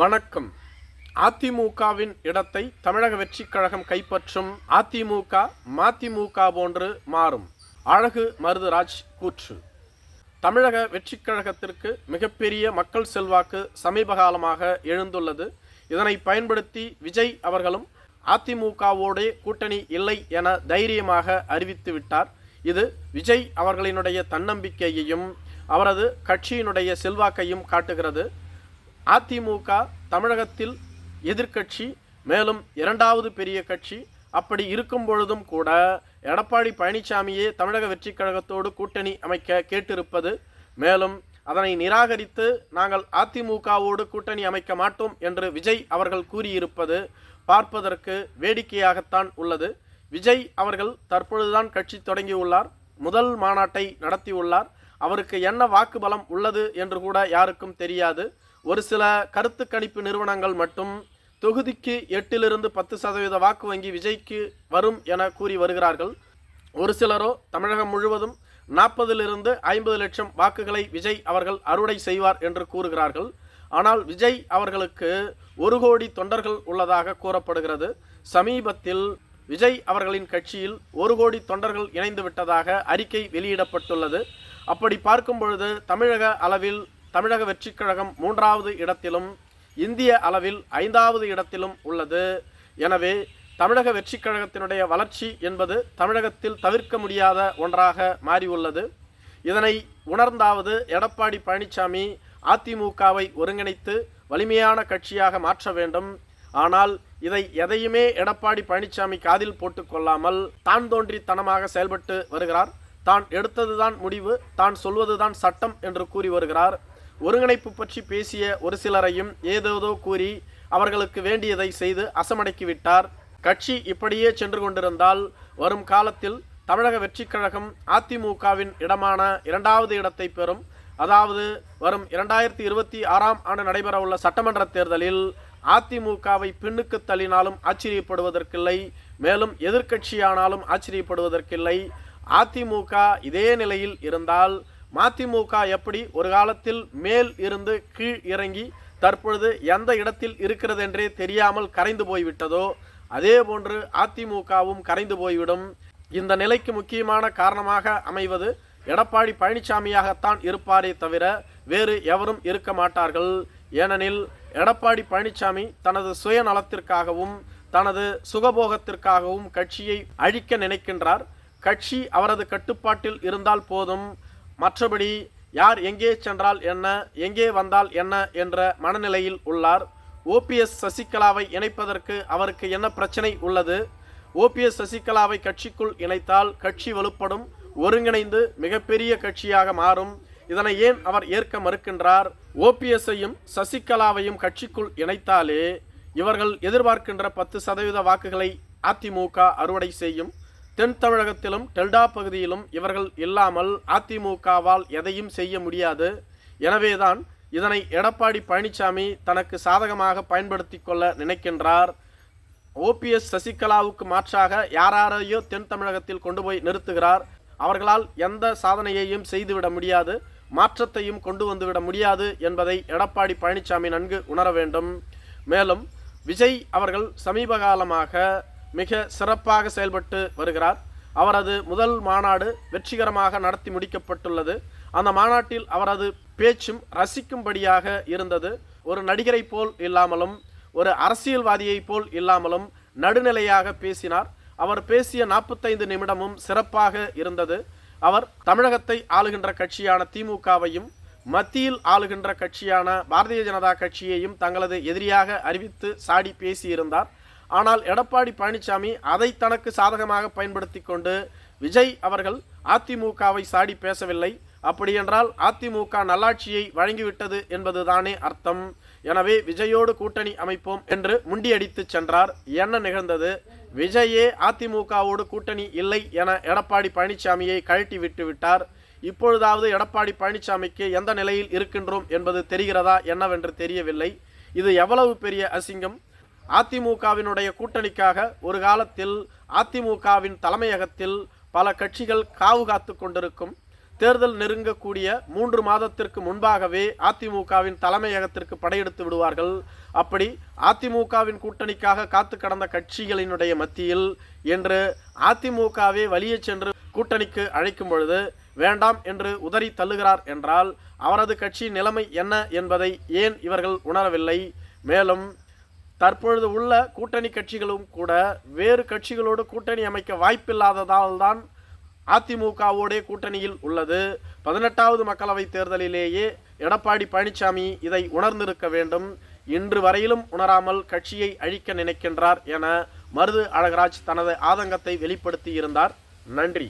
வணக்கம். அதிமுகவின் இடத்தை தமிழக வெற்றிக் கழகம் கைப்பற்றும் அதிமுக மதிமுக போன்று மாறும். அழகு மருதுராஜ் கூற்று. தமிழக வெற்றிக் கழகத்திற்கு மிகப்பெரிய மக்கள் செல்வாக்கு சமீப காலமாக எழுந்துள்ளது. இதனை பயன்படுத்தி விஜய் அவர்களும் அதிமுகவோடே கூட்டணி இல்லை என தைரியமாக அறிவித்து விட்டார். இது விஜய் அவர்களினுடைய தன்னம்பிக்கையையும் அவரது கட்சியினுடைய செல்வாக்கையும் காட்டுகிறது. அதிமுக தமிழகத்தில் எதிர்க்கட்சி மேலும் இரண்டாவது பெரிய கட்சி அப்படி இருக்கும் பொழுதும் கூட எடப்பாடி பழனிசாமியே தமிழக வெற்றிக் கழகத்தோடு கூட்டணி அமைக்க கேட்டிருப்பது. மேலும் அதனை நிராகரித்து நாங்கள் அதிமுகவோடு கூட்டணி அமைக்க மாட்டோம் என்று விஜய் அவர்கள் கூறியிருப்பது பார்ப்பதற்கு வேடிக்கையாகத்தான் உள்ளது. விஜய் அவர்கள் தற்பொழுதுதான் கட்சி தொடங்கியுள்ளார் முதல் மாநாட்டை நடத்தியுள்ளார். அவருக்கு என்ன வாக்கு பலம் உள்ளது என்று கூட யாருக்கும் தெரியாது. ஒரு சில கருத்து கணிப்பு நிறுவனங்கள் மட்டும் தொகுதிக்கு எட்டிலிருந்து பத்து சதவீத வாக்கு வங்கி விஜய்க்கு வரும் என கூறி வருகிறார்கள். ஒரு சிலரோ தமிழகம் முழுவதும் நாற்பதிலிருந்து ஐம்பது லட்சம் வாக்குகளை விஜய் அவர்கள் அறுவடை செய்வார் என்று கூறுகிறார்கள். ஆனால் விஜய் அவர்களுக்கு ஒரு கோடி தொண்டர்கள் உள்ளதாக கூறப்படுகிறது. சமீபத்தில் விஜய் அவர்களின் கட்சியில் ஒரு கோடி தொண்டர்கள் இணைந்து விட்டதாக அறிக்கை வெளியிடப்பட்டுள்ளது. அப்படி பார்க்கும் பொழுது தமிழக அளவில் தமிழக வெற்றிக் கழகம் மூன்றாவது இடத்திலும் இந்திய அளவில் ஐந்தாவது இடத்திலும் உள்ளது. எனவே தமிழக வெற்றிக் கழகத்தினுடைய வளர்ச்சி என்பது தமிழகத்தில் தவிர்க்க முடியாத ஒன்றாக மாறியுள்ளது. இதனை உணர்ந்தாவது எடப்பாடி பழனிசாமி அதிமுகவை ஒருங்கிணைத்து வலிமையான கட்சியாக மாற்ற வேண்டும். ஆனால் இதை எதையுமே எடப்பாடி பழனிசாமி காதில் போட்டுக்கொள்ளாமல் தான் தோன்றித்தனமாக செயல்பட்டு வருகிறார். தான் எடுத்ததுதான் முடிவு தான் சொல்வதுதான் சட்டம் என்று கூறி வருகிறார். ஒருங்கிணைப்பு பற்றி பேசிய ஒரு சிலரையும் ஏதேதோ கூறி அவர்களுக்கு வேண்டியதை செய்து அசமடக்கிவிட்டார். கட்சி இப்படியே சென்று கொண்டிருந்தால் வரும் காலத்தில் தமிழக வெற்றிக் கழகம் அதிமுகவின் இடமான இரண்டாவது இடத்தை பெறும். அதாவது வரும் இரண்டாயிரத்தி இருபத்தி ஆறாம் ஆண்டு நடைபெறவுள்ள சட்டமன்ற தேர்தலில் அதிமுகவை பின்னுக்கு தள்ளினாலும் ஆச்சரியப்படுவதற்கில்லை. மேலும் எதிர்க்கட்சியானாலும் ஆச்சரியப்படுவதற்கில்லை. அதிமுக இதே நிலையில் இருந்தால் மதிமுக எப்படி ஒரு காலத்தில் மேல் இருந்து கீழ் இறங்கி தற்பொழுது எந்த இடத்தில் இருக்கிறது என்றே தெரியாமல் கரைந்து போய்விட்டதோ அதே போன்று அதிமுகவும் கரைந்து போய்விடும். இந்த நிலைக்கு முக்கியமான காரணமாக அமைவது எடப்பாடி பழனிசாமியாகத்தான் இருப்பாரே தவிர வேறு எவரும் இருக்க மாட்டார்கள். ஏனெனில் எடப்பாடி பழனிசாமி தனது சுயநலத்திற்காகவும் தனது சுகபோகத்திற்காகவும் கட்சியை அழிக்க நினைக்கின்றார். கட்சி அவரது கட்டுப்பாட்டில் இருந்தால் போதும். மற்றபடி யார் எங்கே சென்றால் என்ன எங்கே வந்தால் என்ன என்ற மனநிலையில் உள்ளார். ஓபிஎஸ் சசிகலாவை இணைப்பதற்கு அவருக்கு என்ன பிரச்சனை உள்ளது? ஓபிஎஸ் சசிகலாவை கட்சிக்குள் இணைத்தால் கட்சி வலுப்படும் ஒருங்கிணைந்து மிகப்பெரிய கட்சியாக மாறும். இதனை ஏன் அவர் ஏற்க மறுக்கின்றார்? ஓபிஎஸ்ஸையும் சசிகலாவையும் கட்சிக்குள் இணைத்தாலே இவர்கள் எதிர்பார்க்கின்ற பத்து சதவீத வாக்குகளை அதிமுக அறுவடை செய்யும். தென் தமிழகத்திலும் டெல்டா பகுதியிலும் இவர்கள் இல்லாமல் அதிமுகவால் எதையும் செய்ய முடியாது. எனவேதான் இதனை எடப்பாடி பழனிசாமி தனக்கு சாதகமாக பயன்படுத்தி கொள்ள நினைக்கின்றார். ஓபிஎஸ் சசிகலாவுக்கு மாற்றாக யாராரையோ தென் தமிழகத்தில் கொண்டு போய் நிறுத்துகிறார். அவர்களால் எந்த சாதனையையும் செய்துவிட முடியாது. மாற்றத்தையும் கொண்டு வந்துவிட முடியாது என்பதை எடப்பாடி பழனிசாமி நன்கு உணர வேண்டும். மேலும் விஜய் அவர்கள் சமீப காலமாக மிக சிறப்பாக செயல்பட்டு வருகிறார். அவரது முதல் மாநாடு வெற்றிகரமாக நடத்தி முடிக்கப்பட்டுள்ளது. அந்த மாநாட்டில் அவரது பேச்சும் ரசிக்கும்படியாக இருந்தது. ஒரு நடிகரை போல் இல்லாமலும் ஒரு அரசியல்வாதியைப் போல் இல்லாமலும் நடுநிலையாக பேசினார். அவர் பேசிய நாற்பத்தைந்து நிமிடமும் சிறப்பாக இருந்தது. அவர் தமிழகத்தை ஆளுகின்ற கட்சியான திமுகவையும் மத்தியில் ஆளுகின்ற கட்சியான பாரதிய ஜனதா கட்சியையும் தங்களது எதிரியாக அறிவித்து சாடி பேசியிருந்தார். ஆனால் எடப்பாடி பழனிசாமி அதை தனக்கு சாதகமாக பயன்படுத்தி கொண்டு விஜய் அவர்கள் அதிமுகவை சாடி பேசவில்லை. அப்படியென்றால் அதிமுக நல்லாட்சியை வழங்கிவிட்டது என்பதுதானே அர்த்தம். எனவே விஜயோடு கூட்டணி அமைப்போம் என்று முண்டியடித்து சென்றார். என்ன நிகழ்ந்தது? விஜயே அதிமுகவோடு கூட்டணி இல்லை என எடப்பாடி பழனிசாமியை கழட்டி விட்டு விட்டார். இப்பொழுதாவது எடப்பாடி பழனிசாமிக்கு எந்த நிலையில் இருக்கின்றோம் என்பது தெரிகிறதா? என்னவென்று தெரியவில்லை. இது எவ்வளவு பெரிய அசிங்கம்? அதிமுகவினுடைய கூட்டணிக்காக ஒரு காலத்தில் அதிமுகவின் தலைமையகத்தில் பல கட்சிகள் காவு காத்து கொண்டிருக்கும். தேர்தல் நெருங்கக்கூடிய மூன்று மாதத்திற்கு முன்பாகவே அதிமுகவின் தலைமையகத்திற்கு படையெடுத்து விடுவார்கள். அப்படி அதிமுகவின் கூட்டணிக்காக காத்து கடந்த கட்சிகளினுடைய மத்தியில் என்று அதிமுகவே வலியே சென்று கூட்டணிக்கு அழைக்கும் பொழுது வேண்டாம் என்று உதறி தள்ளுகிறார் என்றால் அவரது கட்சி நிலைமை என்ன என்பதை ஏன் இவர்கள் உணரவில்லை? மேலும் தற்பொழுது உள்ள கூட்டணி கட்சிகளும் கூட வேறு கட்சிகளோடு கூட்டணி அமைக்க வாய்ப்பில்லாததால் தான் அதிமுகவோடே கூட்டணியில் உள்ளது. பதினெட்டாவது மக்களவைத் தேர்தலிலேயே எடப்பாடி பழனிசாமி இதை உணர்ந்திருக்க வேண்டும். இன்று வரையிலும் உணராமல் கட்சியை அழிக்க நினைக்கின்றார் என மருது அழகராஜ் தனது ஆதங்கத்தை வெளிப்படுத்தி இருந்தார் நன்றி.